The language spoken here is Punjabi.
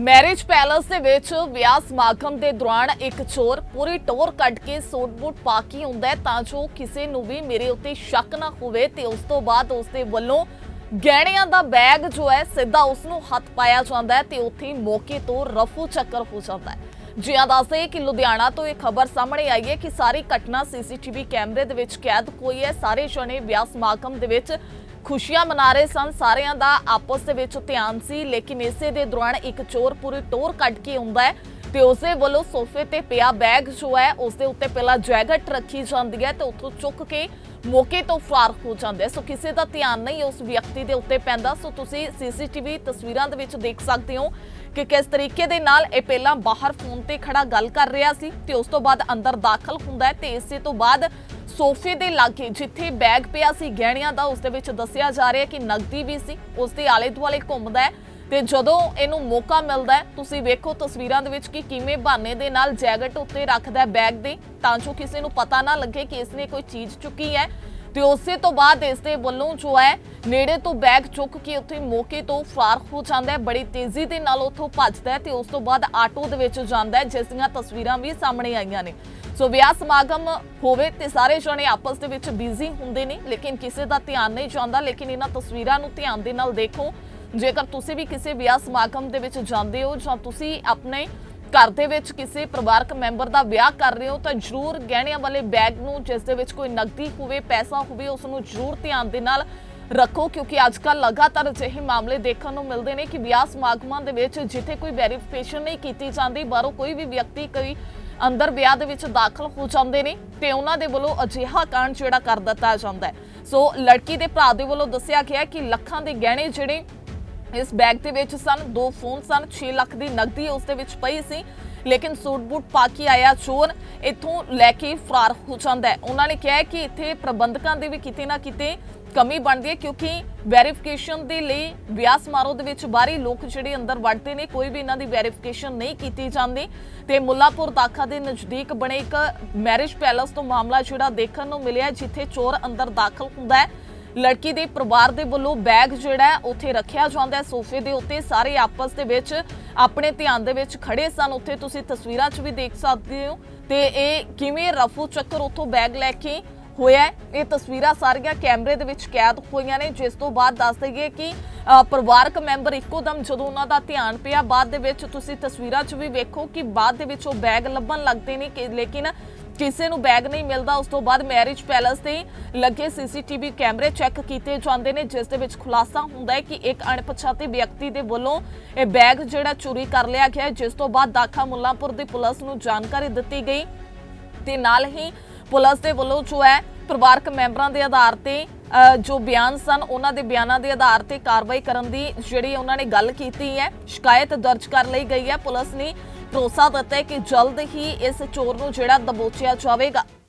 ਮੈਰਿਜ ਪੈਲੇਸ ਦੇ ਵਿੱਚ ਵਿਆਹ ਸਮਾਗਮ ਦੇ ਦੌਰਾਨ ਇੱਕ ਚੋਰ ਪੂਰੀ ਟੋਰ ਕੱਢ ਕੇ ਸੂਟ-ਬੂਟ ਪਾ ਕੇ ਹੁੰਦਾ ਤਾਂ ਜੋ ਕਿਸੇ ਨੂੰ ਵੀ ਮੇਰੇ ਉੱਤੇ ਸ਼ੱਕ ਨਾ ਹੋਵੇ ਤੇ ਉਸ ਤੋਂ ਬਾਅਦ ਉਸ ਦੇ ਵੱਲੋਂ ਗਹਿਣਿਆਂ ਦਾ ਬੈਗ ਜੋ ਹੈ ਸਿੱਧਾ ਉਸ ਨੂੰ ਹੱਥ ਪਾਇਆ ਜਾਂਦਾ ਹੈ ਤੇ ਉੱਥੇ ਮੌਕੇ ਤੋਂ ਰਫੂ ਚੱਕਰ ਹੋ ਜਾਂਦਾ ਹੈ। ਜਿਆਂ ਦੱਸਦੇ ਕਿ ਲੁਧਿਆਣਾ ਤੋਂ ਇਹ ਖਬਰ ਸਾਹਮਣੇ ਆਈ ਹੈ ਕਿ ਸਾਰੀ ਘਟਨਾ ਸੀਸੀਟੀਵੀ ਕੈਮਰੇ ਦੇ ਵਿੱਚ ਕੈਦ ਹੋਈ ਹੈ। ਸਾਰੇ ਜਣੇ ਵਿਆਹ ਸਮਾਗਮ ਦੇ ਵਿੱਚ ਖੁਸ਼ੀਆਂ ਮਨਾ ਰਹੇ ਸਨ। ਸਾਰਿਆਂ ਦਾ ਆਪਸ ਦੇ ਵਿੱਚ ਧਿਆਨ ਸੀ, ਲੇਕਿਨ ਇਸੇ ਦੇ ਦੌਰਾਨ ਇੱਕ ਚੋਰ ਪੂਰੀ ਟੋਰ ਕੱਢ ਕੇ ਆਉਂਦਾ ਹੈ ਤੇ ਉਸੇ ਵੱਲੋਂ ਸੋਫੇ ਤੇ ਪਿਆ ਬੈਗ ਜੋ ਹੈ ਉਸ ਦੇ ਉੱਤੇ ਪਹਿਲਾਂ ਜੈਕਟ ਰੱਖੀ ਜਾਂਦੀ ਹੈ ਤੇ ਉੱਥੋਂ ਚੁੱਕ ਕੇ ਮੌਕੇ ਤੋਂ ਫਰਾਰ ਹੋ ਜਾਂਦੇ ਸੋ ਕਿਸੇ ਦਾ ਧਿਆਨ ਨਹੀਂ ਉਸ ਵਿਅਕਤੀ ਦੇ ਉੱਤੇ ਪੈਂਦਾ। ਸੋ ਤੁਸੀਂ ਸੀਸੀਟੀਵੀ ਤਸਵੀਰਾਂ ਦੇ ਵਿੱਚ ਦੇਖ ਸਕਦੇ ਹੋ ਕਿ ਕਿਸ ਤਰੀਕੇ ਦੇ ਨਾਲ ਇਹ ਪਹਿਲਾਂ ਬਾਹਰ ਫੋਨ ਤੇ ਖੜਾ ਗੱਲ ਕਰ ਰਿਹਾ ਸੀ ਤੇ ਉਸ ਤੋਂ ਬਾਅਦ ਅੰਦਰ ਦਾਖਲ ਹੁੰਦਾ ਹੈ ਤੇ ਇਸੇ ਤੋਂ ਬਾਅਦ ਸੋਫੇ ਦੇ ਲਾਗੇ ਜਿੱਥੇ ਬੈਗ ਪਿਆ ਸੀ ਗਹਿਣਿਆਂ ਦਾ, ਉਸ ਦੇ ਵਿੱਚ ਦੱਸਿਆ ਜਾ ਰਿਹਾ ਕਿ ਨਕਦੀ ਵੀ ਸੀ, ਉਸ ਦੇ ਆਲੇ ਦੁਆਲੇ ਘੁੰਮਦਾ ਹੈ ਤੇ ਜਦੋਂ ਇਹਨੂੰ ਮੌਕਾ ਮਿਲਦਾ ਹੈ, ਤੁਸੀਂ ਵੇਖੋ ਤਸਵੀਰਾਂ ਦੇ ਵਿੱਚ ਕਿ ਕਿਵੇਂ ਬਹਾਨੇ ਦੇ ਨਾਲ ਜੈਕਟ ਉੱਤੇ ਰੱਖਦਾ ਬੈਗ ਦੇ, ਤਾਂ ਜੋ ਕਿਸੇ ਨੂੰ ਪਤਾ ਨਾ ਲੱਗੇ ਕਿ ਇਸਨੇ ਕੋਈ ਚੀਜ਼ ਚੁੱਕੀ ਹੈ। ਤੇ ਉਸੇ ਤੋਂ ਬਾਅਦ ਇਸ ਦੇ ਵੱਲੋਂ ਜੋ ਹੈ, ਨੇੜੇ ਤੋਂ ਬੈਗ ਚੁੱਕ ਕੇ ਉੱਥੇ ਮੌਕੇ ਤੋਂ ਫਰਾਰ ਹੋ ਜਾਂਦਾ ਹੈ, ਬੜੀ ਤੇਜ਼ੀ ਦੇ ਨਾਲ ਉੱਥੋਂ ਭੱਜਦਾ ਹੈ ਤੇ ਉਸ ਤੋਂ ਬਾਅਦ ਆਟੋ ਦੇ ਵਿੱਚ ਜਾਂਦਾ ਹੈ, ਜਿਸ ਦੀਆਂ ਤਸਵੀਰਾਂ ਵੀ ਸਾਹਮਣੇ ਆਈਆਂ ਨੇ। ਸੋ ਵਿਆਹ ਸਮਾਗਮ ਹੋਵੇ ਤੇ ਸਾਰੇ ਜਣੇ ਆਪਸ ਦੇ ਵਿੱਚ ਬਿਜ਼ੀ ਹੁੰਦੇ ਨੇ, ਲੇਕਿਨ ਕਿਸੇ ਦਾ ਧਿਆਨ ਨਹੀਂ ਜਾਂਦਾ, ਲੇਕਿਨ ਇਹਨਾਂ ਤਸਵੀਰਾਂ ਨੂੰ ਧਿਆਨ ਦੇ ਨਾਲ ਦੇਖੋ। ਜੇਕਰ ਤੁਸੀਂ ਵੀ ਕਿਸੇ ਵਿਆਹ ਸਮਾਗਮ ਦੇ ਵਿੱਚ ਜਾਂਦੇ ਹੋ ਜਾਂ ਤੁਸੀਂ ਆਪਣੇ ਘਰ ਦੇ ਵਿੱਚ ਕਿਸੇ ਪਰਿਵਾਰਕ ਮੈਂਬਰ ਦਾ ਵਿਆਹ ਕਰ ਰਹੇ ਹੋ ਤਾਂ ਜ਼ਰੂਰ ਗਹਿਣਿਆਂ ਵਾਲੇ ਬੈਗ ਨੂੰ, ਜਿਸ ਦੇ ਵਿੱਚ ਕੋਈ ਨਕਦੀ ਹੋਵੇ, ਪੈਸਾ ਹੋਵੇ, ਉਸ ਨੂੰ ਜ਼ਰੂਰ ਧਿਆਨ ਦੇ ਨਾਲ ਰੱਖੋ ਕਿਉਂਕਿ ਅੱਜ ਕੱਲ ਲਗਾਤਾਰ ਅਜਿਹੇ ਮਾਮਲੇ ਦੇਖਣ ਨੂੰ ਮਿਲਦੇ ਨੇ ਕਿ ਵਿਆਹ ਸਮਾਗਮਾਂ ਦੇ ਵਿੱਚ ਜਿੱਥੇ ਕੋਈ ਵੈਰੀਫਿਕੇਸ਼ਨ ਨਹੀਂ ਕੀਤੀ ਜਾਂਦੀ, ਬਾਹਰੋਂ ਕੋਈ ਵੀ ਵਿਅਕਤੀ ਕੋਈ ਅੰਦਰ ਵਿਆਹ ਦੇ ਵਿੱਚ ਦਾਖਲ ਹੋ ਜਾਂਦੇ ਨੇ ਤੇ ਉਹਨਾਂ ਦੇ ਵੱਲੋਂ ਅਜਿਹਾ ਕਾਂਡ ਜਿਹੜਾ ਕਰ ਦਿੱਤਾ ਜਾਂਦਾ ਹੈ। ਸੋ ਲੜਕੀ ਦੇ ਭਰਾ ਦੇ ਵੱਲੋਂ ਦੱਸਿਆ ਗਿਆ ਕਿ ਲੱਖਾਂ ਦੇ ਗਹਿਣੇ ਜਿਹੜੇ ਇਸ ਬੈਗ ਦੇ ਵਿੱਚ ਸਨ, ਦੋ ਫੋਨ ਸਨ 6 ਲੱਖ ਦੀ ਨਕਦੀ ਉਸ ਦੇ ਵਿੱਚ ਪਈ ਸੀ, ਲੇਕਿਨ ਸੂਟ ਬੂਟ ਪਾ ਕੇ ਆਇਆ ਚੋਰ, ਇੱਥੋਂ ਲੈ ਕੇ ਫਰਾਰ ਹੋ ਜਾਂਦਾ ਹੈ। ਉਹਨਾਂ ਨੇ ਕਿਹਾ ਕਿ ਇੱਥੇ ਪ੍ਰਬੰਧਕਾਂ ਦੇ ਵੀ ਕਿਤੇ ਨਾ ਕਿਤੇ ਕਮੀ ਬਣਦੀ ਹੈ, ਕਿਉਂਕਿ ਵੈਰੀਫਿਕੇਸ਼ਨ ਦੇ ਲਈ ਵਿਆਹ ਸਮਾਰੋਹ ਦੇ ਵਿੱਚ ਬਾਹਰੀ ਲੋਕ ਜਿਹੜੇ ਅੰਦਰ ਵੜਦੇ ਨੇ, ਕੋਈ ਵੀ ਇਹਨਾਂ ਦੀ ਵੈਰੀਫਿਕੇਸ਼ਨ ਨਹੀਂ ਕੀਤੀ ਜਾਂਦੀ। ਤੇ ਮੁੱਲਾਪੁਰ ਦਾਖਾ ਦੇ ਨਜ਼ਦੀਕ ਬਣੇ ਇੱਕ ਮੈਰਿਜ ਪੈਲਸ ਤੋਂ ਮਾਮਲਾ ਜਿਹੜਾ ਦੇਖਣ ਨੂੰ ਮਿਲਿਆ ਜਿੱਥੇ ਚੋਰ ਅੰਦਰ ਦਾਖਲ ਹੁੰਦਾ ਹੈ। ਲੜਕੀ ਦੇ ਪਰਿਵਾਰ ਦੇ ਵੱਲੋਂ ਬੈਗ ਜਿਹੜਾ ਉੱਥੇ ਰੱਖਿਆ ਜਾਂਦਾ ਸੋਫੇ ਦੇ ਉੱਤੇ। ਸਾਰੇ ਆਪਸ ਦੇ ਵਿੱਚ ਆਪਣੇ ਧਿਆਨ ਦੇ ਵਿੱਚ ਖੜੇ ਸਨ। ਉੱਥੇ ਤੁਸੀਂ ਤਸਵੀਰਾਂ 'ਚ ਵੀ ਦੇਖ ਸਕਦੇ ਹੋ। ਤੇ ਇਹ ਕਿਵੇਂ ਰਫੂ ਚੱਕਰ ਉੱਥੋਂ ਬੈਗ ਲੈ ਕੇ ਹੋਇਆ ਇਹ ਤਸਵੀਰਾਂ ਸਾਰੀਆਂ ਕੈਮਰੇ ਦੇ ਵਿੱਚ ਕੈਦ ਹੋਈਆਂ ਨੇ। ਜਿਸ ਤੋਂ ਬਾਅਦ ਦੱਸ ਦਈਏ ਕਿ ਪਰਿਵਾਰਕ ਮੈਂਬਰ ਇੱਕੋ ਦਮ ਜਦੋਂ ਉਹਨਾਂ ਦਾ ਧਿਆਨ ਪਿਆ, ਬਾਅਦ ਦੇ ਵਿੱਚ ਤੁਸੀਂ ਤਸਵੀਰਾਂ 'ਚ ਵੀ ਵੇਖੋ ਕਿ ਬਾਅਦ ਦੇ ਵਿੱਚ ਉਹ ਬੈਗ ਲੱਭਣ ਲੱਗਦੇ ਨੇ ਲੇਕਿਨ ਕਿਸੇ ਨੂੰ ਬੈਗ ਨਹੀਂ ਮਿਲਦਾ ਉਸ ਤੋਂ ਬਾਅਦ ਮੈਰਿਜ ਪੈਲੇਸ ਤੇ ਲੱਗੇ ਸੀਸੀਟੀਵੀ ਕੈਮਰੇ ਚੈੱਕ ਕੀਤੇ ਜਾਂਦੇ ਨੇ ਜਿਸ ਦੇ ਵਿੱਚ ਖੁਲਾਸਾ ਹੁੰਦਾ ਹੈ ਕਿ ਇੱਕ ਅਣਪਛਾਤੇ ਵਿਅਕਤੀ ਦੇ ਵੱਲੋਂ ਇਹ ਬੈਗ ਜਿਹੜਾ ਚੋਰੀ ਕਰ ਲਿਆ ਗਿਆ ਜਿਸ ਤੋਂ ਬਾਅਦ ਦਾਖਾ ਮੁੱਲਾਂਪੁਰ ਦੀ ਪੁਲਿਸ ਨੂੰ ਜਾਣਕਾਰੀ ਦਿੱਤੀ ਗਈ। ਤੇ ਨਾਲ ਹੀ ਪੁਲਿਸ ਦੇ ਵੱਲੋਂ ਜੋ ਹੈ ਪਰਿਵਾਰਕ ਮੈਂਬਰਾਂ ਦੇ ਆਧਾਰ ਤੇ ਅ, ਜੋ ਬਿਆਨ ਸਨ ਉਹਨਾਂ ਦੇ ਬਿਆਨਾਂ ਦੇ ਆਧਾਰ ਤੇ ਕਾਰਵਾਈ ਕਰਨ ਦੀ ਜਿਹੜੀ ਉਹਨਾਂ ਨੇ ਗੱਲ ਕੀਤੀ ਹੈ ਸ਼ਿਕਾਇਤ ਦਰਜ ਕਰ ਲਈ ਗਈ ਹੈ। ਪੁਲਿਸ ਨੇ ਭਰੋਸਾ ਦਿੱਤਾ ਕਿ ਜਲਦ ਹੀ ਇਸ ਚੋਰ ਨੂੰ ਜਿਹੜਾ ਦਬੋਚਿਆ ਜਾਵੇਗਾ।